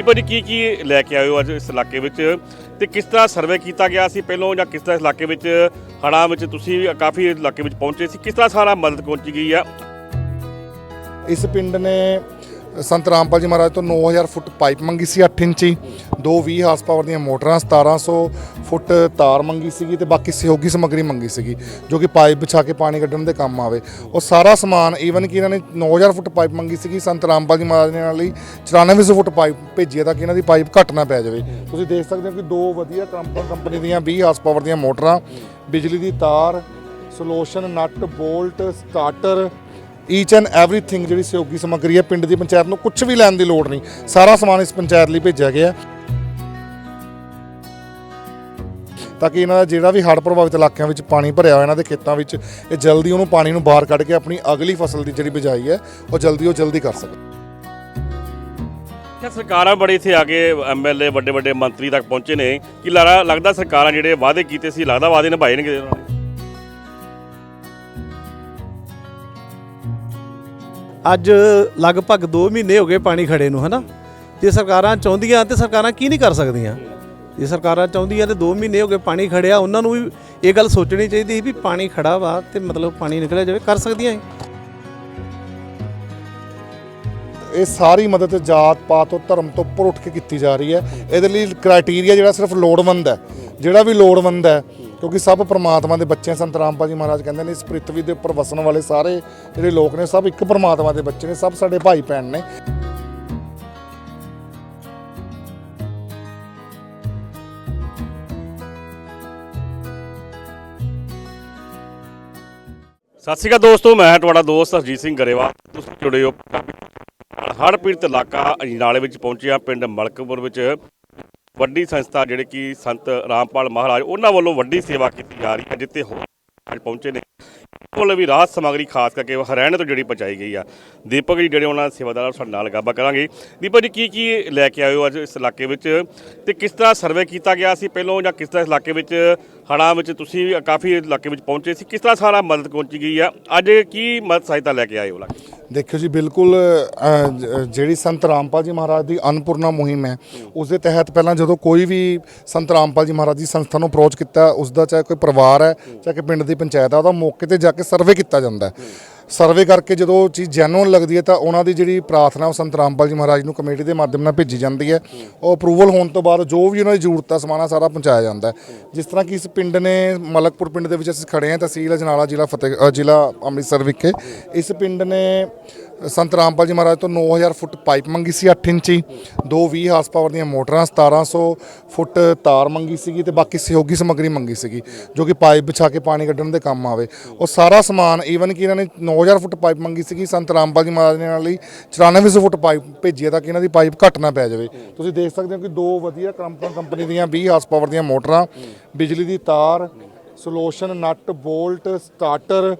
ਦੀਪਕ ਜੀ ਕੀ ਕੀ ਲੈ ਕੇ ਆਏ ਹੋ ਅੱਜ ਇਸ ਇਲਾਕੇ ਵਿੱਚ? ਤੇ ਕਿਸ ਤਰ੍ਹਾਂ ਸਰਵੇ ਕੀਤਾ ਗਿਆ ਸੀ ਪਹਿਲੋਂ ਜਾਂ ਕਿਸ ਤਰ੍ਹਾਂ ਇਸ ਇਲਾਕੇ ਵਿੱਚ ਹੜ੍ਹਾਂ ਵਿੱਚ ਤੁਸੀਂ ਕਾਫੀ ਇਲਾਕੇ ਵਿੱਚ ਪਹੁੰਚੇ ਸੀ? ਕਿਸ ਤਰ੍ਹਾਂ ਸਾਰਾ ਮਦਦ ਪਹੁੰਚੀ ਗਈ ਆ? ਇਸ ਪਿੰਡ ਨੇ ਸੰਤ ਰਾਮਪਾਲ ਜੀ ਮਹਾਰਾਜ ਤੋਂ 9000 ਫੁੱਟ ਪਾਈਪ ਮੰਗੀ ਸੀ 8 ਇੰਚੀ, ਦੋ 20 ਹਾਰਸ ਪਾਵਰ ਦੀਆਂ ਮੋਟਰਾਂ 1700 ਫੁੱਟ ਤਾਰ ਮੰਗੀ ਸੀਗੀ ਤੇ ਬਾਕੀ ਸਹਿਯੋਗੀ ਸਮੱਗਰੀ ਮੰਗੀ ਸੀਗੀ, ਜੋ ਕਿ ਪਾਈਪ ਵਿਛਾ ਕੇ ਪਾਣੀ ਕੱਢਣ ਦੇ ਕੰਮ ਆਵੇ। ਉਹ ਸਾਰਾ ਸਮਾਨ ਈਵਨ ਕਿ ਇਹਨਾਂ ਨੇ 9000 ਫੁੱਟ ਪਾਈਪ ਮੰਗੀ ਸੀਗੀ, ਸੰਤ ਰਾਮਪਾਲ ਜੀ ਮਹਾਰਾਜ ਨੇ ਨਾਲ ਲਈ 9400 ਫੁੱਟ ਪਾਈਪ ਭੇਜੀ ਤਾਂ ਕਿ ਇਹਨਾਂ ਦੀ ਪਾਈਪ ਘੱਟ ਨਾ ਪੈ ਜਾਵੇ। ਤੁਸੀਂ ਦੇਖ ਸਕਦੇ ਹੋ ਕਿ ਦੋ ਵਧੀਆ ਕੰਪਨੀ ਕੰਪਨੀ ਦੀਆਂ 20 ਹਾਰਸ ਪਾਵਰ ਦੀਆਂ ਮੋਟਰਾਂ, ਬਿਜਲੀ ਦੀ ਤਾਰ, solution, nut, bolt, starter each and everything ਜਿਹੜੀ ਸਹਿਯੋਗੀ ਸਮੱਗਰੀ ਹੈ ਪਿੰਡ ਦੀ ਪੰਚਾਇਤ ਨੂੰ ਕੁਝ ਵੀ ਲੈਣ ਦੀ ਲੋੜ ਨਹੀਂ। ਸਾਰਾ ਸਮਾਨ ਇਸ ਪੰਚਾਇਤ ਲਈ ਭੇਜਿਆ ਗਿਆ ਤਾਂ ਕਿ ਇਹਨਾਂ ਦਾ ਜਿਹੜਾ ਵੀ ਹੜ੍ਹ ਪ੍ਰਭਾਵਿਤ ਇਲਾਕਿਆਂ ਵਿੱਚ ਪਾਣੀ ਭਰਿਆ ਹੋਇਆ, ਇਹਨਾਂ ਦੇ ਖੇਤਾਂ ਵਿੱਚ, ਇਹ ਜਲਦੀ ਉਹਨੂੰ ਪਾਣੀ ਨੂੰ ਬਾਹਰ ਕੱਢ ਕੇ ਆਪਣੀ ਅਗਲੀ ਫਸਲ ਦੀ ਜਿਹੜੀ ਬਿਜਾਈ ਹੈ, ਉਹ ਜਲਦੀ ਉਹ ਜਲਦੀ ਕਰ ਸਕਣ। ਕਿ ਸਰਕਾਰਾਂ ਬੜੇ ਇੱਥੇ ਆ ਕੇ ਐਮਐਲਏ ਵੱਡੇ ਵੱਡੇ ਮੰਤਰੀ ਤੱਕ ਪਹੁੰਚੇ ਨੇ। ਕਿ ਲਾਰਾ ਲੱਗਦਾ ਸਰਕਾਰਾਂ ਜਿਹੜੇ ਵਾਅਦੇ ਕੀਤੇ ਸੀ, ਲੱਗਦਾ ਵਾਅਦੇ ਨਿਭਾਏ ਨੇ ਉਹਨਾਂ ਨੇ? ਅੱਜ ਲਗਭਗ 2 ਮਹੀਨੇ ਹੋ ਗਏ ਪਾਣੀ ਖੜੇ ਨੂੰ, ਹਨਾ? ਜੇ ਸਰਕਾਰਾਂ ਚਾਹੁੰਦੀਆਂ ਤੇ ਸਰਕਾਰਾਂ ਕੀ ਨਹੀਂ ਕਰ ਸਕਦੀਆਂ? ਜੇ ਸਰਕਾਰਾਂ ਚਾਹੁੰਦੀਆਂ ਤੇ 2 ਮਹੀਨੇ ਹੋ ਗਏ ਪਾਣੀ ਖੜਿਆ, ਉਹਨਾਂ ਨੂੰ ਵੀ ਇਹ ਗੱਲ ਸੋਚਣੀ ਚਾਹੀਦੀ ਸੀ ਵੀ ਪਾਣੀ ਖੜਾ ਵਾ ਤੇ ਮਤਲਬ ਪਾਣੀ ਨਿਕਲਿਆ ਜਾਵੇ, ਕਰ ਸਕਦੀਆਂ ਇਹ? ਇਹ ਸਾਰੀ ਮਦਦ ਜਾਤ ਪਾਤ ਤੋਂ ਧਰਮ ਤੋਂ ਉੱਪਰ ਉੱਠ ਕੇ ਕੀਤੀ ਜਾ ਰਹੀ ਹੈ। ਇਹਦੇ ਲਈ ਕ੍ਰਾਈਟੇਰੀਆ ਜਿਹੜਾ ਸਿਰਫ ਲੋੜਵੰਦ ਹੈ। ਜਿਹੜਾ ਵੀ ਲੋੜਵੰਦ ਹੈ ਕਿਉਂਕਿ ਸਭ ਪ੍ਰਮਾਤਮਾ ਦੇ ਬੱਚੇ ਸੰਤ ਰਾਮਪਾਲ ਜੀ ਮਹਾਰਾਜ ਕਹਿੰਦੇ ਨੇ, ਇਸ ਪ੍ਰਿਥਵੀ ਦੇ ਉੱਪਰ ਵਸਣ ਵਾਲੇ ਸਾਰੇ ਜਿਹੜੇ ਲੋਕ ਨੇ, ਸਭ ਇੱਕ ਪ੍ਰਮਾਤਮਾ ਦੇ ਬੱਚੇ ਨੇ, ਸਭ ਸਾਡੇ ਭਾਈ ਭੈਣ ਨੇ। ਸਤਿ ਸ਼੍ਰੀ ਅਕਾਲ ਦੋਸਤੋ, ਮੈਂ ਤੁਹਾਡਾ ਦੋਸਤ ਹਰਜੀਤ ਸਿੰਘ ਗਰੇਵਾਲ। ਤੁਸੀਂ ਜੁੜੇ ਹੋ ਹੜ੍ਹ ਪੀੜਤ ਇਲਾਕਾ ਅਜਨਾਲੇ ਵਿੱਚ ਪਹੁੰਚਿਆ ਪਿੰਡ ਮਲਕਪੁਰ ਵਿੱਚ। ਵੱਡੀ ਸੰਸਥਾ ਜਿਹੜੇ ਕਿ ਸੰਤ ਰਾਮਪਾਲ ਮਹਾਰਾਜ, ਉਹਨਾਂ ਵੱਲੋਂ ਵੱਡੀ ਸੇਵਾ ਕੀਤੀ ਜਾ ਰਹੀ ਹੈ, ਜਿੱਥੇ ਹੋਰ ਅੱਜ ਪਹੁੰਚੇ ਨੇ। ਕੋਲ ਵੀ ਰਾਹਤ ਸਮਗਰੀ ਖਾਸ ਕਰਕੇ ਹਰਿਆਣੇ ਤੋਂ ਜਿਹੜੀ ਪਹੁੰਚਾਈ ਗਈ ਆ। ਦੀਪਕ ਜੀ ਜਿਹੜੇ ਉਹਨਾਂ ਦੇ ਸੇਵਾਦਾਰ ਸਾਡੇ ਨਾਲ ਗੱਲਬਾਤ ਕਰਾਂਗੇ। ਦੀਪਕ ਜੀ, ਕੀ ਕੀ ਲੈ ਕੇ ਆਏ ਹੋ ਅੱਜ ਇਸ ਇਲਾਕੇ ਵਿੱਚ? ਤੇ ਕਿਸ ਤਰ੍ਹਾਂ ਸਰਵੇ ਕੀਤਾ ਗਿਆ ਸੀ ਪਹਿਲੋਂ ਜਾਂ ਕਿਸ ਤਰ੍ਹਾਂ ਇਸ ਇਲਾਕੇ ਵਿੱਚ ਹੜ੍ਹਾਂ ਵਿੱਚ ਤੁਸੀਂ ਕਾਫੀ ਇਲਾਕੇ ਵਿੱਚ ਪਹੁੰਚੇ ਸੀ। ਕਿਸ ਤਰ੍ਹਾਂ ਸਾਰਾ ਮਦਦ ਪਹੁੰਚੀ ਗਈ ਆ? ਅੱਜ ਕੀ ਮਦਦ ਸਹਾਇਤਾ ਲੈ ਕੇ ਆਏ ਹੋ ਇਲਾਕੇ ਦੇਖਿਓ ਜੀ, ਬਿਲਕੁਲ ਜਿਹੜੀ ਸੰਤ ਰਾਮਪਾਲ ਜੀ ਮਹਾਰਾਜ ਦੀ ਅਨਪੂਰਨਾ ਮੁਹਿੰਮ ਹੈ ਉਸ ਦੇ ਤਹਿਤ ਪਹਿਲਾਂ ਜਦੋਂ ਕੋਈ ਵੀ ਸੰਤ ਰਾਮਪਾਲ ਜੀ ਮਹਾਰਾਜ ਦੀ ਸੰਸਥਾ ਨੂੰ ਅਪਰੋਚ ਕੀਤਾ ਉਸ ਦਾ ਚਾਹੇ ਕੋਈ ਪਰਿਵਾਰ ਹੈ, ਚਾਹੇ ਕਿ ਪਿੰਡ ਦੀ ਪੰਚਾਇਤ ਹੈ, ਉਹਦਾ ਮੌਕੇ ਤੇ ਜਾ ਕੇ ਸਰਵੇ ਕੀਤਾ ਜਾਂਦਾ ਹੈ। ਸਰਵੇ ਕਰਕੇ ਜਦੋਂ ਉਹ ਚੀਜ਼ ਜੈਨੂਅਨ ਲੱਗਦੀ ਹੈ ਤਾਂ ਉਹਨਾਂ ਦੀ ਜਿਹੜੀ ਪ੍ਰਾਰਥਨਾ ਉਹ ਸੰਤ ਰਾਮਪਾਲ ਜੀ ਮਹਾਰਾਜ ਨੂੰ ਕਮੇਟੀ ਦੇ ਮਾਧਿਅਮ ਨਾਲ ਭੇਜੀ ਜਾਂਦੀ ਹੈ। ਉਹ ਅਪਰੂਵਲ ਹੋਣ ਤੋਂ ਬਾਅਦ ਜੋ ਵੀ ਉਹਨਾਂ ਦੀ ਜ਼ਰੂਰਤ ਆ ਸਮਾਨਾ ਸਾਰਾ ਪਹੁੰਚਾਇਆ ਜਾਂਦਾ ਜਿਸ ਤਰ੍ਹਾਂ ਕਿ ਇਸ ਪਿੰਡ ਨੇ ਮਲਕਪੁਰ ਪਿੰਡ ਦੇ ਵਿੱਚ ਅਸੀਂ ਖੜੇ ਹਾਂ ਤਹਿਸੀਲ ਅਜਨਾਲਾ, ਜ਼ਿਲ੍ਹਾ ਫਤਿਹ ਜ਼ਿਲ੍ਹਾ ਅੰਮ੍ਰਿਤਸਰ ਵਿਖੇ। ਇਸ ਪਿੰਡ ਨੇ ਸੰਤ ਰਾਮਪਾਲ ਜੀ ਮਹਾਰਾਜ ਤੋਂ 9000 ਫੁੱਟ ਪਾਈਪ ਮੰਗੀ ਸੀ 8 ਇੰਚੀ, ਦੋ 20 ਹਾਰਸ ਪਾਵਰ ਦੀਆਂ ਮੋਟਰਾਂ 1700 ਫੁੱਟ ਤਾਰ ਮੰਗੀ ਸੀਗੀ ਤੇ ਬਾਕੀ ਸਹਿਯੋਗੀ ਸਮੱਗਰੀ ਮੰਗੀ ਸੀਗੀ, ਜੋ ਕਿ ਪਾਈਪ ਵਿਛਾ ਕੇ ਪਾਣੀ ਕੱਢਣ ਦੇ ਕੰਮ ਆਵੇ। ਉਹ ਸਾਰਾ ਸਮਾਨ ਈਵਨ ਕਿ ਇਹਨਾਂ ਨੇ 9000 ਫੁੱਟ ਪਾਈਪ ਮੰਗੀ ਸੀਗੀ, ਸੰਤ ਰਾਮਪਾਲ ਜੀ ਮਹਾਰਾਜ ਨੇ ਨਾਲ ਲਈ 9400 ਫੁੱਟ ਪਾਈਪ ਭੇਜੀ ਹੈ ਤਾਂ ਕਿ ਇਹਨਾਂ ਦੀ ਪਾਈਪ ਘੱਟ ਨਾ ਪੈ ਜਾਵੇ। ਤੁਸੀਂ ਦੇਖ ਸਕਦੇ ਹੋ ਕਿ ਦੋ ਵਧੀਆ ਕੰਪਨੀ ਕੰਪਨੀ ਦੀਆਂ 20 ਹਾਰਸ ਪਾਵਰ ਦੀਆਂ ਮੋਟਰਾਂ, ਬਿਜਲੀ ਦੀ ਤਾਰ, solution, nut, bolt, starter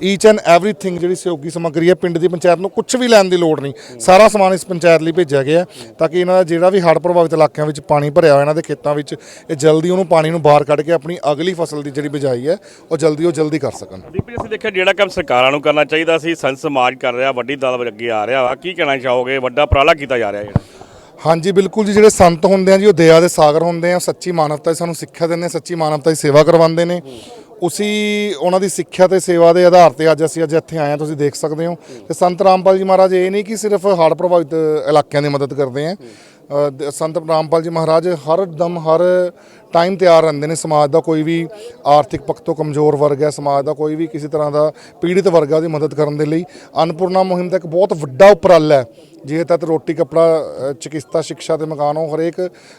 each and everything ਜਿਹੜੀ ਸਹਿਯੋਗੀ ਸਮੱਗਰੀ ਹੈ ਪਿੰਡ ਦੀ ਪੰਚਾਇਤ ਨੂੰ ਕੁਝ ਵੀ ਲੈਣ ਦੀ ਲੋੜ ਨਹੀਂ। ਸਾਰਾ ਸਮਾਨ ਇਸ ਪੰਚਾਇਤ ਲਈ ਭੇਜਿਆ ਗਿਆ ਹੈ ਤਾਂ ਕਿ ਇਹਨਾਂ ਦਾ ਜਿਹੜਾ ਵੀ ਹੜ੍ਹ ਪ੍ਰਭਾਵਿਤ ਇਲਾਕਿਆਂ ਵਿੱਚ ਪਾਣੀ ਭਰਿਆ ਹੋਇਆ ਇਹਨਾਂ ਦੇ ਖੇਤਾਂ ਵਿੱਚ ਇਹ ਜਲਦੀ ਉਹਨੂੰ ਪਾਣੀ ਨੂੰ ਬਾਹਰ ਕੱਢ ਕੇ ਆਪਣੀ ਅਗਲੀ ਫਸਲ ਦੀ ਜਿਹੜੀ ਬਿਜਾਈ ਹੈ ਉਹ ਜਲਦੀ ਉਹ ਜਲਦੀ ਕਰ ਸਕਣ। ਦੀਪਕ ਜੀ ਅਸੀਂ ਦੇਖਿਆ ਜਿਹੜਾ ਕੰਮ ਸਰਕਾਰਾਂ ਨੂੰ ਕਰਨਾ ਚਾਹੀਦਾ ਸੀ ਸੰਤ ਸਮਾਜ ਕਰ ਰਿਹਾ ਵੱਡੀ ਦਲ ਅੱਗੇ ਆ ਰਿਹਾ ਵਾ। ਕੀ ਕਹਿਣਾ ਚਾਹੋਗੇ? ਵੱਡਾ ਉਪਰਾਲਾ ਕੀਤਾ ਜਾ ਰਿਹਾ ਜਿਹੜਾ? ਹਾਂਜੀ ਬਿਲਕੁਲ ਜੀ ਜਿਹੜੇ ਸੰਤ ਹੁੰਦੇ ਆ ਜੀ ਉਹ ਦਇਆ ਦੇ ਸਾਗਰ ਹੁੰਦੇ ਆ ਸੱਚੀ ਮਾਨਵਤਾ ਦੀ ਸਾਨੂੰ ਸਿੱਖਿਆ ਦਿੰਦੇ ਆ ਸੱਚੀ ਮਾਨਵਤਾ ਦੀ ਸੇਵਾ ਕਰਵਾਉਂਦੇ ਨੇ। ਉਸੀ ਉਹਨਾਂ ਦੀ ਸਿੱਖਿਆ ਤੇ ਸੇਵਾ ਦੇ ਆਧਾਰ ਤੇ ਅੱਜ ਅਸੀਂ ਅੱਜ ਇੱਥੇ ਆਏ ਹਾਂ, ਤੁਸੀਂ ਦੇਖ ਸਕਦੇ ਹੋ। ਤੇ ਸੰਤ ਰਾਮਪਾਲ ਜੀ ਮਹਾਰਾਜ, ਇਹ ਨਹੀਂ ਕਿ ਸਿਰਫ ਹੜ੍ਹ ਪ੍ਰਭਾਵਿਤ ਇਲਾਕਿਆਂ ਦੀ ਮਦਦ ਕਰਦੇ ਆ। ਸੰਤ ਰਾਮਪਾਲ ਜੀ ਮਹਾਰਾਜ ਹਰ ਦਮ ਹਰ ਟਾਈਮ ਤਿਆਰ ਰਹਿੰਦੇ ਨੇ ਸਮਾਜ ਦਾ ਕੋਈ ਵੀ ਆਰਥਿਕ ਪੱਖ ਤੋਂ ਕਮਜ਼ੋਰ ਵਰਗ ਹੈ ਸਮਾਜ ਦਾ ਕੋਈ ਵੀ ਕਿਸੇ ਤਰ੍ਹਾਂ ਦਾ ਪੀੜਿਤ ਵਰਗ ਹੈ ਉਹਦੀ ਮਦਦ ਕਰਨ ਦੇ ਲਈ ਅਨਪੂਰਨਾ ਮੁਹਿੰਮ ਦਾ ਇੱਕ ਬਹੁਤ ਵੱਡਾ ਉਪਰਾਲਾ ਹੈ। ਜਿਹਦੇ ਤਹਿਤ ਰੋਟੀ ਕੱਪੜਾ ਅ, ਚਿਕਿਤਸਾ ਸਿੱਖਿਆ ਤੇ ਮਕਾਨ ਉਹ ਹਰੇਕ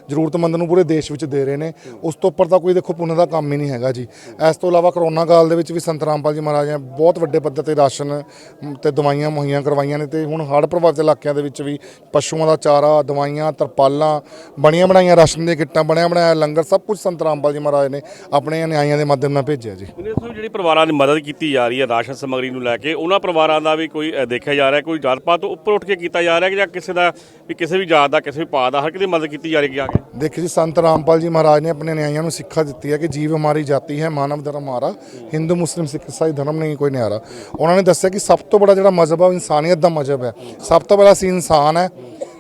ਜ਼ਰੂਰਤਮੰਦ ਨੂੰ ਪੂਰੇ ਦੇਸ਼ ਵਿੱਚ ਦੇ ਰਹੇ ਨੇ। ਉਸ ਤੋਂ ਉੱਪਰ ਤਾਂ ਕੋਈ ਦੇਖੋ ਪੁੰਨ ਦਾ ਕੰਮ ਹੀ ਨਹੀਂ ਹੈਗਾ ਜੀ। ਇਸ ਤੋਂ ਇਲਾਵਾ ਕਰੋਨਾ ਕਾਲ ਦੇ ਵਿੱਚ ਵੀ ਸੰਤ ਰਾਮਪਾਲ ਜੀ ਮਹਾਰਾਜ ਨੇ ਬਹੁਤ ਵੱਡੇ ਪੱਧਰ ਤੇ ਰਾਸ਼ਨ ਮ, ਤੇ ਦਵਾਈਆਂ ਮੁਹੱਈਆ ਕਰਵਾਈਆਂ ਨੇ ਤੇ ਹੁਣ ਹੜ੍ਹ ਪ੍ਰਭਾਵਿਤ ਇਲਾਕਿਆਂ ਦੇ ਵਿੱਚ ਵੀ ਪਸ਼ੂਆਂ ਦਾ ਚਾਰਾ ਦਵਾਈਆਂ ਤਰਪਾਲਾਂ ਬਣੀਆਂ ਬਣਾਈਆਂ ਰਾਸ਼ਨ ਦੀਆਂ ਕਿੱਟਾਂ ਬਣਿਆ ਬਣਾਇਆ ਲੰਗਰ ਸਭ ਕੁਝ ਸੰਤ ਰਾਮਪਾਲ ਜੀ ਮਹਾਰਾਜ ਨੇ ਆਪਣੇ ਨਿਆਂਇਆਂ ਦੇ ਮਾਧਿਅਮ ਨਾਲ ਭੇਜਿਆ ਜੀ। ਇਹਦੇ ਤੋਂ ਜਿਹੜੀ ਪਰਿਵਾਰਾਂ ਦੀ ਮਦਦ ਕੀਤੀ ਜਾ ਰਹੀ ਹੈ ਰਾਸ਼ਨ ਸਮੱਗਰੀ ਨੂੰ ਲੈ ਕੇ ਉਹਨਾਂ ਪਰਿਵਾਰਾਂ ਦਾ ਵੀ ਕੋਈ ਅ, ਦੇਖਿਆ ਜਾ ਰਿਹਾ ਕੋਈ ਜਾਤ ਪਾਤ ਤੋਂ ਉੱਪਰ ਉੱਠ ਕੇ ਕੀਤਾ ਜਾ ਰਿਹਾ ਕਿ ਜਾਂ ਕਿਸੇ ਦਾ ਵੀ ਕਿਸੇ ਵੀ ਜਾਤ ਦਾ ਕਿਸੇ ਵੀ ਪਾ ਦਾ ਹਰ ਕਿਸੇ ਦੀ ਮਦਦ ਕੀਤੀ ਜਾ ਰਹੀ ਹੈ ਅੱਗੇ ਦੇਖਿਓ ਜੀ ਸੰਤ ਰਾਮਪਾਲ ਜੀ ਮਹਾਰਾਜ ਨੇ ਆਪਣੇ ਨਿਆਂਇਆਂ ਨੂੰ ਸਿੱਖਿਆ ਦਿੱਤੀ ਹੈ ਕਿ ਜੀਵ ਹਮਾਰੀ ਜਾਤੀ ਹੈ ਮਾਨਵ ਧਰਮ ਹਮਾਰਾ ਹਿੰਦੂ ਮੁਸਲਿਮ ਸਿੱਖ ਈਸਾਈ ਧਰਮ ਨਹੀਂ ਕੋਈ ਨਿਆਰਾ। ਉਹਨਾਂ ਨੇ ਦੱਸਿਆ ਕਿ ਸਭ ਤੋਂ ਬੜਾ ਜਿਹੜਾ ਮਜ਼ਹਬ ਹੈ ਉਹ ਇਨਸਾਨੀਅਤ ਦਾ ਮਜ਼ਹਬ ਹੈ। ਸਭ ਤੋਂ ਪਹਿਲਾਂ ਅਸੀਂ ਇਨਸਾਨ ਹੈ।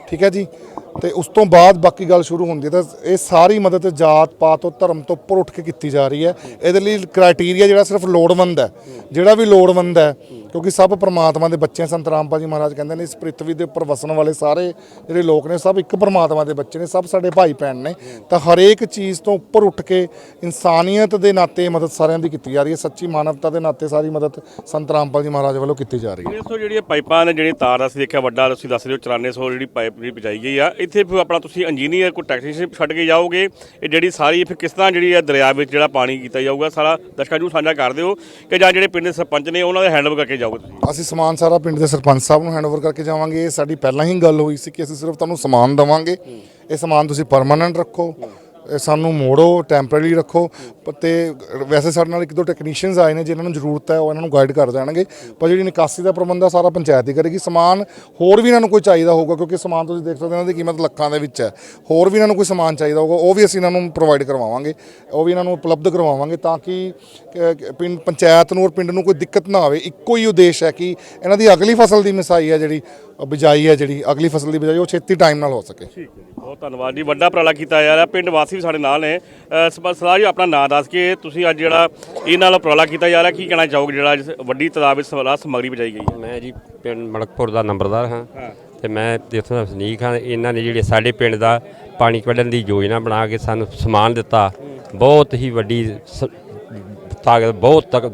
ਠੀਕ ਹੈ ਜੀ? ਤੇ ਉਸ ਤੋਂ ਬਾਅਦ ਬਾਕੀ ਗੱਲ ਸ਼ੁਰੂ ਹੁੰਦੀ ਹੈ ਤਾਂ ਇਹ ਸਾਰੀ ਮਦਦ ਜਾਤ ਪਾਤ ਤੋਂ ਧਰਮ ਤੋਂ ਉੱਪਰ ਉੱਠ ਕੇ ਕੀਤੀ ਜਾ ਰਹੀ ਹੈ। ਇਹਦੇ ਲਈ ਕ੍ਰਾਈਟੇਰੀਆ ਜਿਹੜਾ ਸਿਰਫ ਲੋੜਵੰਦ ਹੈ। ਜਿਹੜਾ ਵੀ ਲੋੜਵੰਦ ਹੈ ਕਿਉਂਕਿ ਸਭ ਪਰਮਾਤਮਾ ਦੇ ਬੱਚੇ ਆ, ਸੰਤ ਰਾਮਪਾਲ ਜੀ ਮਹਾਰਾਜ ਕਹਿੰਦੇ ਨੇ ਇਸ ਪ੍ਰਿਥਵੀ ਦੇ ਉੱਪਰ ਵਸਣ ਵਾਲੇ ਸਾਰੇ ਜਿਹੜੇ ਲੋਕ ਨੇ ਸਭ ਇੱਕ ਪਰਮਾਤਮਾ ਦੇ ਬੱਚੇ ਨੇ ਸਭ ਸਾਡੇ ਭਾਈ ਭੈਣ ਨੇ। ਤਾਂ ਹਰੇਕ ਚੀਜ਼ ਤੋਂ ਉੱਪਰ ਉੱਠ ਕੇ ਇਨਸਾਨੀਅਤ ਦੇ ਨਾਤੇ ਮਦਦ ਸਾਰਿਆਂ ਦੀ ਕੀਤੀ ਜਾ ਰਹੀ ਹੈ। ਸੱਚੀ ਮਾਨਵਤਾ ਦੇ ਨਾਤੇ ਸਾਰੀ ਮਦਦ ਸੰਤ ਰਾਮਪਾਲ ਜੀ ਮਹਾਰਾਜ ਵੱਲੋਂ ਕੀਤੀ ਜਾ ਰਹੀ ਹੈ। 300 ਜਿਹੜੀਆਂ ਪਾਈਪਾਂ ਨੇ ਜਿਹੜੀਆਂ ਤਾਰ ਅਸੀਂ ਦੇਖਿਆ ਵੱਡਾ ਤੁਸੀਂ ਦੱਸ ਰਹੇ ਹੋ 9400 ਜਿਹੜੀ ਪਾਈਪ ਜਿਹੜੀ ਪਹੁੰਚਾਈ ਗਈ ਆ ਇੱਥੇ ਫਿਰ ਆਪਣਾ ਤੁਸੀਂ ਇੰਜੀਨੀਅਰ ਕੋਈ ਟੈਕਨੀਸ਼ੀਅਨ ਛੱਡ ਕੇ ਜਾਓਗੇ ਇਹ ਜਿਹੜੀ ਸਾਰੀ ਫਿਰ ਕਿਸ ਤਰ੍ਹਾਂ ਜਿਹੜੀ ਆ ਦਰਿਆ ਵਿੱਚ ਜਿਹੜਾ ਪਾਣੀ ਕੀਤਾ ਜਾਊਗਾ ਸਾਰਾ ਦਰਸ਼ਕਾਂ ਨੂੰ ਸਾਂਝਾ ਕਰ ਦਿਓ ਕਿ ਜਾਂ ਜਿਹੜੇ ਪਿੰਡ ਦੇ ਸਰਪੰਚ ਨੇ ਉਹਨਾਂ ਦੇ ਹੈਂਡਲ ਕਰਕੇ ਜਾਓਗੇ ਤੁਸੀਂ? ਅਸੀਂ ਸਮਾਨ ਸਾਰਾ ਪਿੰਡ ਦੇ ਸਰਪੰਚ ਸਾਹਿਬ ਨੂੰ ਹੈਂਡਓਵਰ ਕਰਕੇ ਜਾਵਾਂਗੇ। ਇਹ ਸਾਡੀ ਪਹਿਲਾਂ ਹੀ ਗੱਲ ਹੋਈ ਸੀ ਕਿ ਅਸੀਂ ਸਿਰਫ ਤੁਹਾਨੂੰ ਸਮਾਨ ਦਵਾਂਗੇ। ਇਹ ਸਮਾਨ ਤੁਸੀਂ ਪਰਮਾਨੈਂਟ ਰੱਖੋ। ਸਾਨੂੰ ਮੋੜੋ ਟੈਂਪਰੇਰੀ ਰੱਖੋ। ਪ- ਤੇ ਵੈਸੇ ਸਾਡੇ ਨਾਲ ਇੱਕ ਦੋ ਟੈਕਨੀਸ਼ੀਅਨਸ ਆਏ ਨੇ ਜਿਨ੍ਹਾਂ ਨੂੰ ਜ਼ਰੂਰਤ ਹੈ, ਉਹ ਇਹਨਾਂ ਨੂੰ ਗਾਈਡ ਕਰ ਜਾਣਗੇ ਪਰ ਜਿਹੜੀ ਨਿਕਾਸੀ ਦਾ ਪ੍ਰਬੰਧ ਆ, ਸਾਰਾ ਪੰਚਾਇਤ ਹੀ ਕਰੇਗੀ। ਸਮਾਨ ਹੋਰ ਵੀ ਇਹਨਾਂ ਨੂੰ ਕੋਈ ਚਾਹੀਦਾ ਹੋਊਗਾ, ਕਿਉਂਕਿ ਸਮਾਨ ਤੁਸੀਂ ਦੇਖ ਸਕਦੇ ਹੋ ਇਹਨਾਂ ਦੀ ਕੀਮਤ ਲੱਖਾਂ ਦੇ ਵਿੱਚ ਹੈ। ਹੋਰ ਵੀ ਇਹਨਾਂ ਨੂੰ ਕੋਈ ਸਮਾਨ ਚਾਹੀਦਾ ਹੋਊਗਾ, ਉਹ ਵੀ ਅਸੀਂ ਇਹਨਾਂ ਨੂੰ ਪ੍ਰੋਵਾਈਡ ਕਰਵਾਵਾਂਗੇ। ਉਹ ਵੀ ਇਹਨਾਂ ਨੂੰ ਉਪਲਬਧ ਕਰਵਾਵਾਂਗੇ ਤਾਂ ਕਿ, ਪਿੰਡ, ਪੰਚਾਇਤ ਨੂੰ ਔਰ ਪਿੰਡ ਨੂੰ ਕੋਈ ਦਿੱਕਤ ਨਾ ਆਵੇ। ਇੱਕੋ ਹੀ ਉਦੇਸ਼ ਹੈ ਕਿ ਇਹਨਾਂ ਦੀ ਅਗਲੀ ਫਸਲ ਦੀ ਮਿਸਾਈ ਹੈ ਜਿਹੜੀ ਬਿਜਾਈ ਹੈ ਜਿਹੜੀ ਅਗਲੀ ਫਸਲ ਦੀ ਬਿਜਾਈ ਉਹ ਛੇਤੀ ਟਾਈਮ ਨਾਲ ਹੋ ਸਕੇ। ਠੀਕ ਹੈ ਜੀ ਬਹੁਤ ਧੰਨਵਾਦ ਜੀ। ਵੱਡਾ ਉਪਰਾਲਾ ਕੀਤਾ ਜਾ ਰਿਹਾ ਪਿੰਡ ਵਾਸੀ ਵੀ ਸਾਡੇ ਨਾਲ ਨੇ। ਸਰਦਾਰ ਜੀ ਆਪਣਾ ਨਾਮ ਦੱਸ ਕੇ ਤੁਸੀਂ ਅੱਜ ਜਿਹੜਾ ਇਹ ਨਾਲ ਉਪਰਾਲਾ ਕੀਤਾ ਜਾ ਰਿਹਾ ਕੀ ਕਹਿਣਾ ਚਾਹੋਗੇ ਜਿਹੜਾ ਅੱਜ ਵੱਡੀ ਤਾਦਾਦ ਵਿੱਚ ਸਵਾਲਾ ਸਮਗਰੀ ਬਚਾਈ ਗਈ ਹੈ? ਮੈਂ ਜੀ ਪਿੰਡ ਮਲਕਪੁਰ ਦਾ ਨੰਬਰਦਾਰ ਹਾਂ ਤੇ ਮੈਂ ਇੱਥੋਂ ਦਾ ਵਸਨੀਕ ਹਾਂ। ਇਹਨਾਂ ਨੇ ਜਿਹੜੇ ਸਾਡੇ ਪਿੰਡ ਦਾ ਪਾਣੀ ਕੱਢਣ ਦੀ ਯੋਜਨਾ ਬਣਾ ਕੇ ਸਾਨੂੰ ਸਮਾਨ ਦਿੱਤਾ ਬਹੁਤ ਹੀ ਵੱਡੀ ਸ- ਤਾਕਤ ਬਹੁਤ ਤਕ-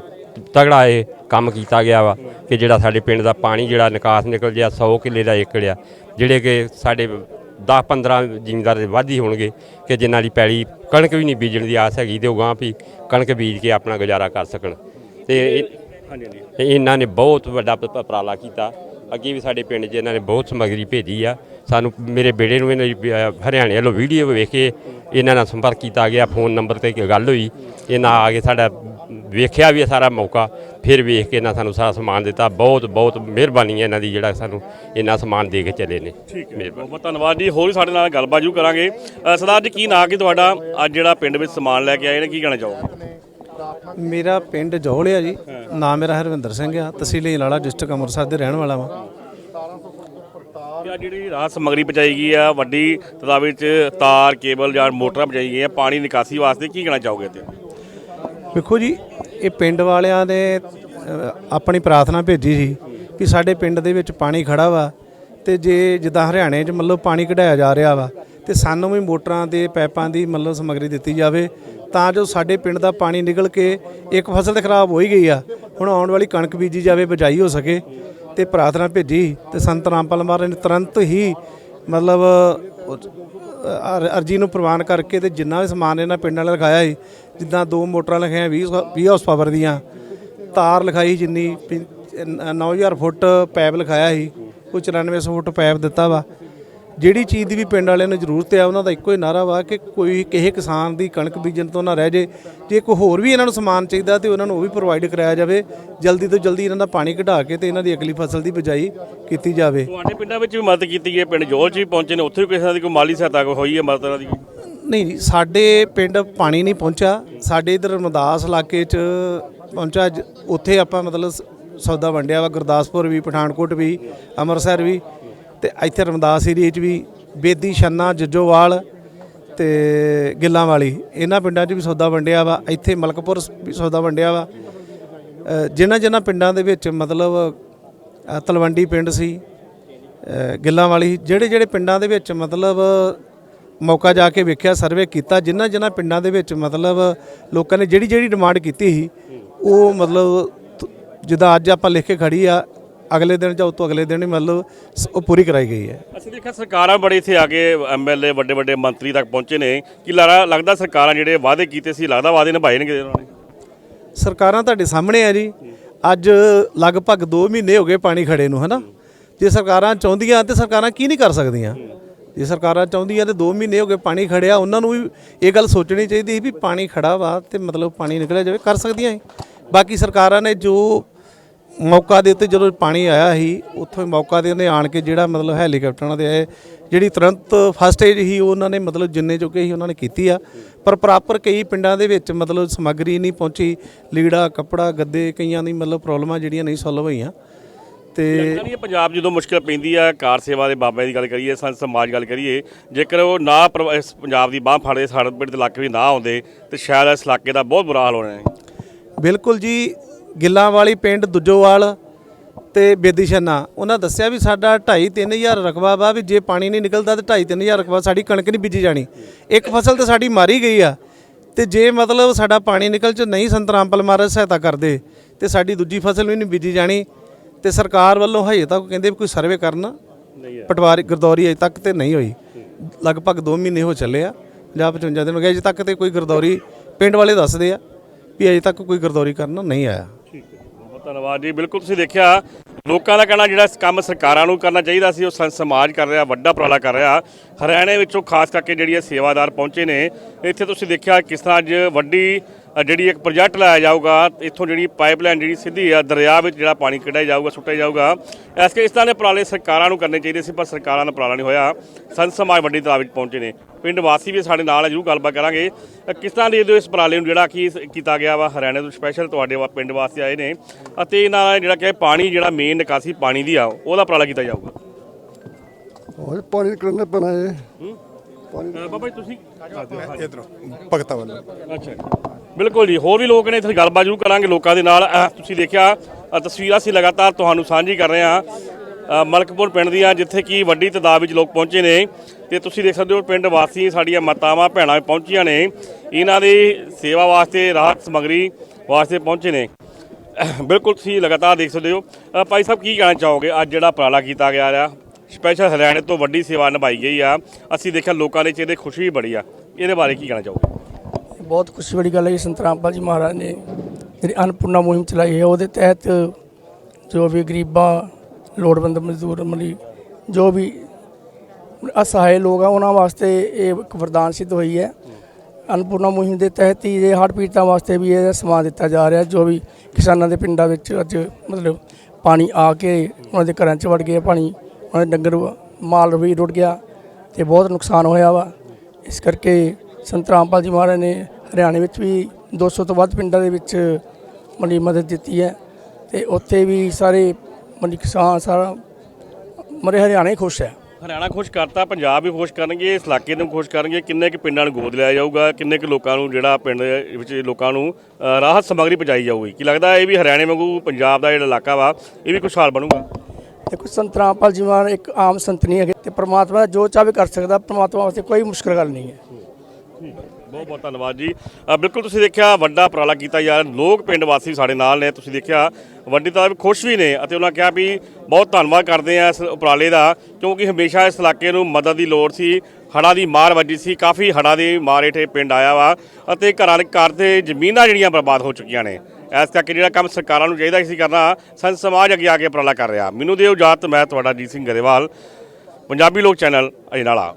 ਤਗੜਾ ਇਹ ਕੰਮ ਕੀਤਾ ਗਿਆ ਵਾ ਕਿ ਜਿਹੜਾ ਸਾਡੇ ਪਿੰਡ ਦਾ ਪਾਣੀ ਜਿਹੜਾ ਨਿਕਾਸ ਨਿਕਲ ਗਿਆ 100 ਕਿੱਲੇ ਦਾ ਏਕੜ ਆ ਜਿਹੜੇ ਕਿ ਸਾਡੇ 10 15 ਜ਼ਿਮੀਂਦਾਰ ਦੇ ਵੱਧ ਹੋਣਗੇ ਕਿ ਜਿਨ੍ਹਾਂ ਦੀ ਪੈਲੀ ਕਣਕ ਵੀ ਨਹੀਂ ਬੀਜਣ ਦੀ ਆਸ ਹੈਗੀ ਤੇ ਉਹ ਗਾਂ ਵੀ ਕਣਕ ਬੀਜ ਕੇ ਆਪਣਾ ਗੁਜ਼ਾਰਾ ਕਰ ਸਕਣ। ਤੇ ਤੇ ਇਹਨਾਂ ਨੇ ਬਹੁਤ ਵੱਡਾ ਉਪਰਾਲਾ ਕੀਤਾ। ਅੱਗੇ ਵੀ ਸਾਡੇ ਪਿੰਡ 'ਚ ਇਹਨਾਂ ਨੇ ਬਹੁਤ ਸਮੱਗਰੀ ਭੇਜੀ ਆ। ਸਾਨੂੰ ਮੇਰੇ ਬੇੜੇ ਨੂੰ ਇਹਨਾਂ ਦੀ ਹਰਿਆਣੇ ਵੱਲੋਂ ਵੀਡੀਓ ਵੇਖ ਕੇ ਇਹਨਾਂ ਨਾਲ ਸੰਪਰਕ ਕੀਤਾ ਗਿਆ ਫੋਨ ਨੰਬਰ ਤੇ ਗੱਲ ਹੋਈ। ਇਹਨਾਂ ਆ ਕੇ ਸਾਡਾ ਵੇਖਿਆ ਵੀ ਸਾਰਾ ਮੌਕਾ ਫਿਰ ਵੇਖ ਕੇ ਇਹਨਾਂ ਸਾਨੂੰ ਸਾਰਾ ਸਮਾਨ ਦਿੱਤਾ। ਬਹੁਤ ਬਹੁਤ ਮਿਹਰਬਾਨੀ ਹੈ ਇਹਨਾਂ ਦੀ ਜਿਹੜਾ ਸਾਨੂੰ ਇੰਨਾ ਸਮਾਨ ਦੇ ਕੇ ਚੱਲੇ ਨੇ। ਠੀਕ ਹੈ। ਬਹੁਤ ਬਹੁਤ ਧੰਨਵਾਦ ਜੀ। ਹੋਰ ਵੀ ਸਾਡੇ ਨਾਲ ਗੱਲਬਾਤ ਜੂ ਕਰਾਂਗੇ। ਅ, ਸਰਦਾਰ ਜੀ ਕੀ ਨਾਂ ਕੀ ਤੁਹਾਡਾ? ਅੱਜ ਜਿਹੜਾ ਪਿੰਡ ਵਿੱਚ ਸਮਾਨ ਲੈ ਕੇ ਆਏ ਨੇ ਕੀ ਕਹਿਣਾ ਚਾਹੋਗੇ? ਮੇਰਾ ਪਿੰਡ ਜੌਲ ਆ ਜੀ। ਨਾਮ ਮੇਰਾ ਹਰਵਿੰਦਰ ਸਿੰਘ ਆ। ਤਹਿਸੀਲ ਈਲਾਲਾ ਡਿਸਟ੍ਰਿਕਟ ਅੰਮ੍ਰਿਤਸਰ ਦੇ ਰਹਿਣ ਵਾਲਾ ਵਾਂ। ਆ ਜਿਹੜੀ ਰਾਤ ਸਮਗਰੀ ਪਹੁੰਚਾਈ ਗਈ ਆ ਵੱਡੀ ਤਾਦਾਦ ਵਿੱਚ ਤਾਰ ਕੇਬਲ ਜਾਂ ਮੋਟਰਾਂ ਪਹੁੰਚਾਈ ਗਈਆਂ ਪਾਣੀ ਨਿਕਾਸੀ ਵਾਸਤੇ ਕੀ ਕਹਿਣਾ ਚਾਹੋਗੇ ਤੇ ਵੇਖੋ ਜੀ ਇਹ ਪਿੰਡ ਵਾਲਿਆਂ ਨੇ ਆਪਣੀ ਪ੍ਰਾਰਥਨਾ ਭੇਜੀ ਸੀ ਕਿ ਸਾਡੇ ਪਿੰਡ ਦੇ ਵਿੱਚ ਪਾਣੀ ਖੜਾ ਵਾ ਤੇ ਜੇ ਜਿੱਦਾਂ ਹਰਿਆਣੇ 'ਚ ਮਤਲਬ ਪਾਣੀ ਕਢਾਇਆ ਜਾ ਰਿਹਾ ਵਾ ਤੇ ਸਾਨੂੰ ਵੀ ਮੋਟਰਾਂ ਦੇ ਪਾਈਪਾਂ ਦੀ ਮਤਲਬ ਸਮੱਗਰੀ ਦਿੱਤੀ ਜਾਵੇ, ਤਾਂ ਜੋ ਸਾਡੇ ਪਿੰਡ ਦਾ ਪਾਣੀ ਨਿਕਲ ਕੇ ਇੱਕ ਫਸਲ ਤੇ ਖਰਾਬ ਹੋ ਹੀ ਗਈ ਆ, ਹੁਣ ਆਉਣ ਵਾਲੀ ਕਣਕ ਬੀਜੀ ਜਾਵੇ, ਬਜਾਈ ਹੋ ਸਕੇ ਤੇ ਪ੍ਰਾਰਥਨਾ ਭੇਜੀ ਤੇ ਸੰਤ ਰਾਮਪਾਲ ਮਹਾਰਾਜ ਨੇ ਤੁਰੰਤ ਹੀ ਮਤਲਬ ਅਰਜੀ ਨੂੰ ਪ੍ਰਵਾਨ ਕਰਕੇ ਤੇ ਜਿੰਨਾ ਵੀ ਸਮਾਨ ਇਹਨਾਂ ਪਿੰਡਾਂ ਵਾਲੇ ਲਗਾਇਆ ਸੀ ਜਿੱਦਾਂ ਦੋ ਮੋਟਰਾਂ ਲਿਖਾਈਆਂ 20 20 ਹਾਊਸ ਪਾਵਰ ਦੀਆਂ, ਤਾਰ ਲਿਖਾਈ ਜਿੰਨੀ 9000 ਫੁੱਟ ਪੈਪ ਲਿਖਾਇਆ ਸੀ ਕੋਈ 9400 ਫੁੱਟ ਪੈਪ ਦਿੱਤਾ ਵਾ। ਜਿਹੜੀ ਚੀਜ਼ ਦੀ ਵੀ ਪਿੰਡ ਵਾਲਿਆਂ ਨੂੰ ਜ਼ਰੂਰਤ ਆ, ਉਹਨਾਂ ਦਾ ਇੱਕੋ ਹੀ ਨਾਰਾ ਵਾ ਕਿ ਕੋਈ ਕਿਸੇ ਕਿਸਾਨ ਦੀ ਕਣਕ ਬੀਜਣ ਤੋਂ ਨਾ ਰਹਿ ਜੇ। ਜੇ ਕੋਈ ਹੋਰ ਵੀ ਇਹਨਾਂ ਨੂੰ ਸਮਾਨ ਚਾਹੀਦਾ ਤੇ ਉਹਨਾਂ ਨੂੰ ਉਹ ਵੀ ਪ੍ਰੋਵਾਈਡ ਕਰਾਇਆ ਜਾਵੇ, ਜਲਦੀ ਤੋਂ ਜਲਦੀ ਇਹਨਾਂ ਦਾ ਪਾਣੀ ਕਢਾ ਕੇ ਤੇ ਇਹਨਾਂ ਦੀ ਅਗਲੀ ਫਸਲ ਦੀ ਬਿਜਾਈ ਕੀਤੀ ਜਾਵੇ। ਤੁਹਾਡੇ ਪਿੰਡਾਂ ਵਿੱਚ ਵੀ ਮਦਦ ਕੀਤੀ ਹੈ, ਪਿੰਡ ਜੋਲ ਚ ਵੀ ਪਹੁੰਚੇ ਨੇ, ਉੱਥੇ ਵੀ ਕਿਸੇ ਦੀ ਕੋਈ ਮਾਲੀ ਸਹਾਇਤਾ ਹੋਈ ਹੈ ਮਦਦ ਦੀ? ਨਹੀਂ ਜੀ ਸਾਡੇ ਪਿੰਡ ਪਾਣੀ ਨਹੀਂ ਪਹੁੰਚਿਆ। ਸਾਡੇ ਇਧਰ ਰਮਦਾਸ ਇਲਾਕੇ 'ਚ ਪਹੁੰਚਾ ਜ- ਉੱਥੇ ਆਪਾਂ ਮਤਲਬ ਸ- ਸੌਦਾ ਵੰਡਿਆ ਵਾ ਗੁਰਦਾਸਪੁਰ ਵੀ ਪਠਾਨਕੋਟ ਵੀ ਅੰਮ੍ਰਿਤਸਰ ਵੀ ਤੇ ਇੱਥੇ ਰਮਦਾਸ ਏਰੀਏ 'ਚ ਵੀ ਬੇਦੀ ਛੰਨਾ ਜੱਜੋਵਾਲ ਤੇ ਗਿੱਲਾਂ ਵਾਲੀ ਇਹਨਾਂ ਪਿੰਡਾਂ 'ਚ ਵੀ ਸੌਦਾ ਵੰਡਿਆ ਵਾ। ਇੱਥੇ ਮਲਕਪੁਰ ਸ- ਵੀ ਸੌਦਾ ਵੰਡਿਆ ਵਾ। ਅ, ਜਿਨ੍ਹਾਂ ਜਿਨ੍ਹਾਂ ਪਿੰਡਾਂ ਦੇ ਵਿੱਚ ਮਤਲਬ ਅ, ਤਲਵੰਡੀ ਪਿੰਡ ਸੀ ਅ, ਗਿੱਲਾਂ ਵਾਲੀ ਜਿਹੜੇ ਜਿਹੜੇ ਪਿੰਡਾਂ ਦੇ ਵਿੱਚ ਮਤਲਬ ਮੌਕਾ ਜਾ ਕੇ ਵੇਖਿਆ ਸਰਵੇ ਕੀਤਾ ਜਿਨ੍ਹਾਂ ਜਿਨ੍ਹਾਂ ਪਿੰਡਾਂ ਦੇ ਵਿੱਚ ਮਤਲਬ ਲੋਕਾਂ ਨੇ ਜਿਹੜੀ ਜਿਹੜੀ ਡਿਮਾਂਡ ਕੀਤੀ ਸੀ ਉਹ ਮਤਲਬ ਜਿੱਦਾਂ ਅੱਜ ਆਪਾਂ ਲਿਖ ਕੇ ਖੜੀ ਆ ਅਗਲੇ ਦਿਨ ਜਾਂ ਉਸ ਤੋਂ ਅਗਲੇ ਦਿਨ ਹੀ ਮਤਲਬ ਸ- ਉਹ ਪੂਰੀ ਕਰਾਈ ਗਈ ਹੈ। ਅਸੀਂ ਦੇਖਿਆ ਸਰਕਾਰਾਂ ਬੜੇ ਇੱਥੇ ਆ ਕੇ ਐਮਐਲਏ ਵੱਡੇ ਵੱਡੇ ਮੰਤਰੀ ਤੱਕ ਪਹੁੰਚੇ ਨੇ। ਕਿ ਲਾਰਾ ਲੱਗਦਾ ਸਰਕਾਰਾਂ ਜਿਹੜੇ ਵਾਅਦੇ ਕੀਤੇ ਸੀ ਲੱਗਦਾ ਵਾਅਦੇ ਨਿਭਾਏ ਨੇ ਕਿਤੇ ਉਹਨਾਂ ਨੇ? ਸਰਕਾਰਾਂ ਤੁਹਾਡੇ ਸਾਹਮਣੇ ਆ ਜੀ। ਅੱਜ ਲਗਭਗ 2 ਮਹੀਨੇ ਹੋ ਗਏ ਪਾਣੀ ਖੜੇ ਨੂੰ ਹਨਾ? ਜੇ ਸਰਕਾਰਾਂ ਚਾਹੁੰਦੀਆਂ ਤੇ ਸਰਕਾਰਾਂ ਕੀ ਨਹੀਂ ਕਰ ਸਕਦੀਆਂ? ਜੇ ਸਰਕਾਰਾਂ ਚਾਹੁੰਦੀਆਂ ਤੇ 2 ਮਹੀਨੇ ਹੋ ਗਏ ਪਾਣੀ ਖੜਿਆ, ਉਹਨਾਂ ਨੂੰ ਵੀ ਇਹ ਗੱਲ ਸੋਚਣੀ ਚਾਹੀਦੀ ਸੀ ਵੀ ਪਾਣੀ ਖੜਾ ਵਾ ਤੇ ਮਤਲਬ ਪਾਣੀ ਨਿਕਲਿਆ ਜਾਵੇ, ਕਰ ਸਕਦੀਆਂ ਸੀ ਬਾਕੀ ਸਰਕਾਰਾਂ ਨੇ ਜੋ ਮੌਕਾ ਦੇ ਉੱਤੇ ਜਦੋਂ ਪਾਣੀ ਆਇਆ ਸੀ, ਉੱਥੋਂ ਮੌਕਾ ਦੇ ਉਹਨੇ ਆਣ ਕੇ ਜਿਹੜਾ ਮਤਲਬ ਹੈਲੀਕਾਪਟਰਾਂ ਦੇ ਆਏ, ਜਿਹੜੀ ਤੁਰੰਤ ਫਸਟ ਏਜ ਸੀ ਉਹਨਾਂ ਨੇ ਮਤਲਬ ਜਿੰਨੇ ਚੁੱਕੇ ਸੀ ਉਹਨਾਂ ਨੇ ਕੀਤੀ ਆ। ਪਰ ਪ੍ਰੋਪਰ ਕਈ ਪਿੰਡਾਂ ਦੇ ਵਿੱਚ ਮਤਲਬ ਸਮੱਗਰੀ ਨਹੀਂ ਪਹੁੰਚੀ, ਲੀੜਾ, ਕੱਪੜਾ, ਗੱਦੇ ਕਈਆਂ ਦੀ ਮਤਲਬ ਪ੍ਰੋਬਲਮਾਂ ਜਿਹੜੀਆਂ ਨਹੀਂ ਸੋਲਵ ਹੋਈਆਂ। ਤੇ ਇਹ ਪੰਜਾਬ ਜਦੋਂ ਮੁਸ਼ਕਿਲ ਪੈਂਦੀ ਆ ਕਾਰ ਸੇਵਾ ਦੇ ਬਾਬਿਆਂ ਦੀ ਗੱਲ ਕਰੀਏ ਸੰਤ ਸਮਾਜ ਗੱਲ ਕਰੀਏ ਜੇਕਰ ਉਹ ਨਾ ਪ੍ਰਭ- ਇਸ ਪੰਜਾਬ ਦੀ ਬਾਹ ਫੜਦੇ ਸਾਡੇ ਪਿੰਡ ਦੇ ਇਲਾਕੇ ਵੀ ਨਾ ਆਉਂਦੇ ਤੇ ਸ਼ਾਇਦ ਇਸ ਇਲਾਕੇ ਦਾ ਬਹੁਤ ਬੁਰਾ ਹਾਲ ਹੋਣਾ ਹੈ। ਬਿਲਕੁਲ ਜੀ ਗਿੱਲਾਂ ਵਾਲੀ ਪਿੰਡ ਦੁੱਜੋਵਾਲ ਤੇ ਬੇਦੀਸ਼ਨਾ ਉਹਨਾਂ ਦੱਸਿਆ ਵੀ ਸਾਡਾ 2.5 3000 ਰਕਬਾ ਵਾ ਵੀ ਜੇ ਪਾਣੀ ਨਹੀਂ ਨਿਕਲਦਾ ਤੇ 2.5 3000 ਰਕਬਾ ਸਾਡੀ ਕਣਕ ਨਹੀਂ ਬੀਜੀ ਜਾਣੀ। ਇੱਕ ਫਸਲ ਤੇ ਸਾਡੀ ਮਾਰੀ ਗਈ ਆ। ਤੇ ਜੇ ਮਤਲਬ ਸਾਡਾ ਪਾਣੀ ਨਿਕਲ ਚ ਨਹੀਂ ਸੰਤਰਾਮਪਲ ਮਹਾਰਾਜ ਸਹਾਇਤਾ ਕਰਦੇ ਤੇ ਸਾਡੀ ਦੂਜੀ ਫਸਲ ਵੀ ਨਹੀਂ ਬੀਜੀ ਜਾਣੀ। ਤੇ ਸਰਕਾਰ ਵੱਲੋਂ ਹਜੇ ਤੱਕ ਕਹਿੰਦੇ ਵੀ ਕੋਈ ਸਰਵੇ ਕਰਨ ਪਟਵਾਰੀ ਗਰਦੌਰੀ ਅਜੇ ਤੱਕ ਤੇ ਨਹੀਂ ਹੋਈ। ਲਗਭਗ 2 ਮਹੀਨੇ ਹੋ ਚੱਲੇ ਆ 50 55 ਦਿਨ ਹੋ ਗਏ ਅਜੇ ਤੱਕ ਤੇ ਕੋਈ ਗਰਦੌਰੀ ਪਿੰਡ ਵਾਲੇ ਦੱਸਦੇ ਆ ਵੀ ਅਜੇ ਤੱਕ ਕੋਈ ਗਰਦੌਰੀ ਕਰਨ ਨਹੀਂ ਆਇਆ। ਬਹੁਤ ਧੰਨਵਾਦ ਜੀ। ਬਿਲਕੁਲ ਤੁਸੀਂ ਦੇਖਿਆ ਲੋਕਾਂ ਦਾ ਕਹਿਣਾ ਜਿਹੜਾ ਕੰਮ ਸਰਕਾਰਾਂ ਨੂੰ ਕਰਨਾ ਚਾਹੀਦਾ ਸੀ ਉਹ ਸਮਾਜ ਕਰ ਰਿਹਾ ਵੱਡਾ ਉਪਰਾਲਾ ਕਰ ਰਿਹਾ। ਹਰਿਆਣੇ ਵਿੱਚੋਂ ਖਾਸ ਕਰਕੇ ਜਿਹੜੀ ਇਹ ਸੇਵਾਦਾਰ ਪਹੁੰਚੇ ਨੇ ਇੱਥੇ ਤੁਸੀਂ ਦੇਖਿਆ ਕਿਸ ਤਰ੍ਹਾਂ ਅੱਜ ਵੱਡੀ ਜਿਹੜੀ ਇੱਕ ਪ੍ਰੋਜੈਕਟ ਲਾਇਆ ਜਾਊਗਾ ਇੱਥੋਂ ਜਿਹੜੀ ਪਾਈਪਲਾਈਨ ਜਿਹੜੀ ਸਿੱਧੀ ਆ ਦਰਿਆ ਵਿੱਚ ਜਿਹੜਾ ਪਾਣੀ ਕੱਢਿਆ ਜਾਊਗਾ ਸੁੱਟਿਆ ਜਾਊਗਾ। ਇਸ ਕੇ ਇਸ ਤਰ੍ਹਾਂ ਦੇ ਉਪਰਾਲੇ ਸਰਕਾਰਾਂ ਨੂੰ ਕਰਨੇ ਚਾਹੀਦੇ ਸੀ ਪਰ ਸਰਕਾਰਾਂ ਦਾ ਉਪਰਾਲਾ ਨਹੀਂ ਹੋਇਆ। ਸੰਤ ਸਮਾਜ ਵੱਡੀ ਤਾਦਾਦ ਵਿੱਚ ਪਹੁੰਚੇ ਨੇ। ਪਿੰਡ ਵਾਸੀ ਵੀ ਸਾਡੇ ਨਾਲ ਜਰੂਰ ਗੱਲਬਾਤ ਕਰਾਂਗੇ। ਕਿਸ ਤਰ੍ਹਾਂ ਦੇ ਇਸ ਉਪਰਾਲੇ ਨੂੰ ਜਿਹੜਾ ਕੀ ਕੀਤਾ ਗਿਆ ਵਾ ਹਰਿਆਣੇ ਤੋਂ ਸਪੈਸ਼ਲ ਤੁਹਾਡੇ ਵਾ ਪਿੰਡ ਵਾਸਤੇ ਆਏ ਨੇ। ਅਤੇ ਇਹਨਾਂ ਦਾ ਜਿਹੜਾ ਕਿ ਪਾਣੀ ਜਿਹੜਾ ਮੇਨ ਨਿਕਾਸੀ ਪਾਣੀ ਦੀ ਆ ਉਹਦਾ ਉਪਰਾਲਾ ਕੀਤਾ ਜਾਊਗਾ। ਹੋਰ ਪਾਣੀ ਨਿਕਲਣਾ ਪੈਣਾ ਹੈ? ਬਾਬਾ ਜੀ ਤੁਸੀਂ ਇਧਰੋਂ ਭਗਤਾ ਵੱਲੋਂ। ਅੱਛਾ। ਬਿਲਕੁਲ ਜੀ, ਹੋਰ ਵੀ ਲੋਕ ਨੇ, ਇੱਥੇ ਗੱਲਬਾਤ ਜ਼ਰੂਰ ਕਰਾਂਗੇ ਲੋਕਾਂ ਦੇ ਨਾਲ। ਤੁਸੀਂ ਦੇਖਿਆ ਤਸਵੀਰਾਂ ਅਸੀਂ ਲਗਾਤਾਰ ਤੁਹਾਨੂੰ ਸਾਂਝੀ ਕਰ ਰਹੇ ਹਾਂ। ਮਲਕਪੁਰ ਪਿੰਡ ਦੀਆਂ, ਜਿੱਥੇ ਕਿ ਵੱਡੀ ਤਾਦਾਦ ਵਿੱਚ ਲੋਕ ਪਹੁੰਚੇ ਨੇ। ਤੇ ਤੁਸੀਂ ਦੇਖ ਸਕਦੇ ਹੋ, ਪਿੰਡ ਵਾਸੀ ਸਾਡੀਆਂ ਮਾਤਾਵਾਂ, ਭੈਣਾਂ ਪਹੁੰਚੀਆਂ ਨੇ। ਇਹਨਾਂ ਦੀ ਸੇਵਾ ਵਾਸਤੇ, ਰਾਹਤ ਸਮਗਰੀ ਵਾਸਤੇ ਪਹੁੰਚੇ ਨੇ। ਬਿਲਕੁਲ ਤੁਸੀਂ ਲਗਾਤਾਰ ਦੇਖ ਸਕਦੇ ਹੋ। ਭਾਈ ਸਾਹਿਬ, ਕੀ ਕਹਿਣਾ ਚਾਹੋਗੇ? ਅੱਜ ਜਿਹੜਾ ਉਪਰਾਲਾ ਕੀਤਾ ਗਿਆ ਆ ਸਪੈਸ਼ਲ ਹਰਿਆਣੇ ਤੋਂ ਵੱਡੀ ਸੇਵਾ ਨਿਭਾਈ ਗਈ ਆ। ਅਸੀਂ ਦੇਖਿਆ, ਲੋਕਾਂ ਦੇ ਚਿਹਰੇ ਖੁਸ਼ੀ ਵੀ ਬੜੀ ਆ। ਇਹਦੇ ਬਾਰੇ ਕੀ ਕਹਿਣਾ ਚਾਹੋਗੇ? ਬਹੁਤ ਖੁਸ਼ੀ ਵਾਲੀ ਗੱਲ ਹੈ ਕਿ ਸੰਤ ਰਾਮਪਾਲ ਜੀ ਮਹਾਰਾਜ ਨੇ ਜਿਹੜੀ ਅਨਪੂਰਨਾ ਮੁਹਿੰਮ ਚਲਾਈ ਹੈ, ਉਹਦੇ ਤਹਿਤ ਜੋ ਵੀ ਗਰੀਬਾਂ, ਲੋੜਵੰਦ ਮਜ਼ਦੂਰ ਮਲੀ ਜੋ ਵੀ ਅਸਹਾਏ ਲੋਕ ਆ, ਉਹਨਾਂ ਵਾਸਤੇ ਇਹ ਇੱਕ ਵਰਦਾਨ ਸਿੱਧ ਹੋਈ ਹੈ। ਅਨਪੂਰਨਾ ਮੁਹਿੰਮ ਦੇ ਤਹਿਤ ਹੀ ਇਹ ਹੜ੍ਹ ਪੀੜਤਾਂ ਵਾਸਤੇ ਵੀ ਇਹ ਸਮਾਨ ਦਿੱਤਾ ਜਾ ਰਿਹਾ, ਜੋ ਵੀ ਕਿਸਾਨਾਂ ਦੇ ਪਿੰਡਾਂ ਵਿੱਚ ਅੱਜ ਮਤਲਬ ਪਾਣੀ ਆ ਕੇ ਉਹਨਾਂ ਦੇ ਘਰਾਂ 'ਚ ਵੜ ਗਿਆ, ਪਾਣੀ ਉਹਨਾਂ ਦੇ ਡੰਗਰ, ਮਾਲ ਵੀ ਰੁੜ ਗਿਆ ਤੇ ਬਹੁਤ ਨੁਕਸਾਨ ਹੋਇਆ ਵਾ। ਇਸ ਕਰਕੇ ਸੰਤ ਰਾਮਪਾਲ ਜੀ ਮਹਾਰਾਜ ਨੇ ਹਰਿਆਣੇ ਵਿੱਚ ਵੀ 200 ਤੋਂ ਵੱਧ ਪਿੰਡਾਂ ਦੇ ਵਿੱਚ ਮਨੀ ਮਦਦ ਦਿੱਤੀ ਹੈ ਤੇ ਉੱਥੇ ਵੀ ਸਾਰੇ ਮਨੀ ਕਿਸਾਨ ਸਾਰਾ ਮਰੇ ਹਰਿਆਣਾ ਹੀ ਖੁਸ਼ ਹੈ। ਹਰਿਆਣਾ ਖੁਸ਼ ਕਰਤਾ ਪੰਜਾਬ ਵੀ ਖੁਸ਼ ਕਰਨਗੇ ਇਸ ਇਲਾਕੇ ਨੂੰ ਖੁਸ਼ ਕਰਨਗੇ। ਕਿੰਨੇ ਕੁ ਪਿੰਡਾਂ ਨੂੰ ਗੋਦ ਲਿਆ ਜਾਊਗਾ ਕਿੰਨੇ ਕੁ ਲੋਕਾਂ ਨੂੰ ਜਿਹੜਾ ਪਿੰਡ ਵਿੱਚ ਲੋਕਾਂ ਨੂੰ ਅ, ਰਾਹਤ ਸਮੱਗਰੀ ਪਹੁੰਚਾਈ ਜਾਊਗੀ। ਕੀ ਲੱਗਦਾ ਇਹ ਵੀ ਹਰਿਆਣੇ ਵਾਂਗੂ ਪੰਜਾਬ ਦਾ ਜਿਹੜਾ ਇਲਾਕਾ ਵਾ ਇਹ ਵੀ ਖੁਸ਼ਹਾਲ ਬਣੂਗਾ? ਦੇਖੋ ਸੰਤ ਰਾਮਪਾਲ ਜੀ ਮਹਾਰਾਜ ਇੱਕ ਆਮ ਸੰਤ ਨਹੀਂ ਹੈਗੇ ਤੇ ਪ੍ਰਮਾਤਮਾ ਜੋ ਚਾਹੇ ਕਰ ਸਕਦਾ ਪ੍ਰਮਾਤਮਾ ਵਾਸਤੇ ਕੋਈ ਮੁਸ਼ਕਲ ਗੱਲ ਨਹੀਂ ਹੈ। ਬਹੁਤ ਬਹੁਤ ਧੰਨਵਾਦ ਜੀ। ਬਿਲਕੁਲ ਤੁਸੀਂ ਦੇਖਿਆ ਵੱਡਾ ਉਪਰਾਲਾ ਕੀਤਾ ਯਾਰ ਲੋਕ ਪਿੰਡ ਵਾਸੀ ਸਾਡੇ ਨਾਲ ਨੇ, ਤੁਸੀਂ ਦੇਖਿਆ ਵੱਡੀ ਤਾਦਾਦ ਖੁਸ਼ ਵੀ ਨੇ ਅਤੇ ਉਹਨਾਂ ਕਿਹਾ ਵੀ ਬਹੁਤ ਧੰਨਵਾਦ ਕਰਦੇ ਆ ਇਸ ਉਪਰਾਲੇ ਦਾ ਕਿਉਂਕਿ ਹਮੇਸ਼ਾ ਇਸ ਇਲਾਕੇ ਨੂੰ ਮਦਦ ਦੀ ਲੋੜ ਸੀ, ਹੜ੍ਹਾਂ ਦੀ ਮਾਰ ਵੱਜੀ ਸੀ, ਕਾਫੀ ਹੜ੍ਹਾਂ ਦੀ ਮਾਰ ਹੇਠ ਪਿੰਡ ਆਇਆ ਵਾ ਅਤੇ ਘਰਾਂ ਦੇ ਘਰ ਤੇ ਜ਼ਮੀਨਾਂ ਜਿਹੜੀਆਂ ਬਰਬਾਦ ਹੋ ਚੁੱਕੀਆਂ ਨੇ। ਇਸ ਕਰਕੇ ਜਿਹੜਾ ਕੰਮ ਸਰਕਾਰਾਂ ਨੂੰ ਚਾਹੀਦਾ ਸੀ ਕਰਨਾ, ਸੰਤ ਸਮਾਜ ਅੱਗੇ ਆ ਕੇ ਉਪਰਾਲਾ ਕਰ ਰਿਹਾ। ਮੈਨੂੰ ਦਿਓ ਇਜਾਜ਼ਤ ਮੈਂ ਤੁਹਾਡਾ ਜੀਤ ਸਿੰਘ ਗਰੇਵਾਲ, ਪੰਜਾਬੀ ਲੋਕ ਚੈਨਲ, ਅਜਨਾਲਾ।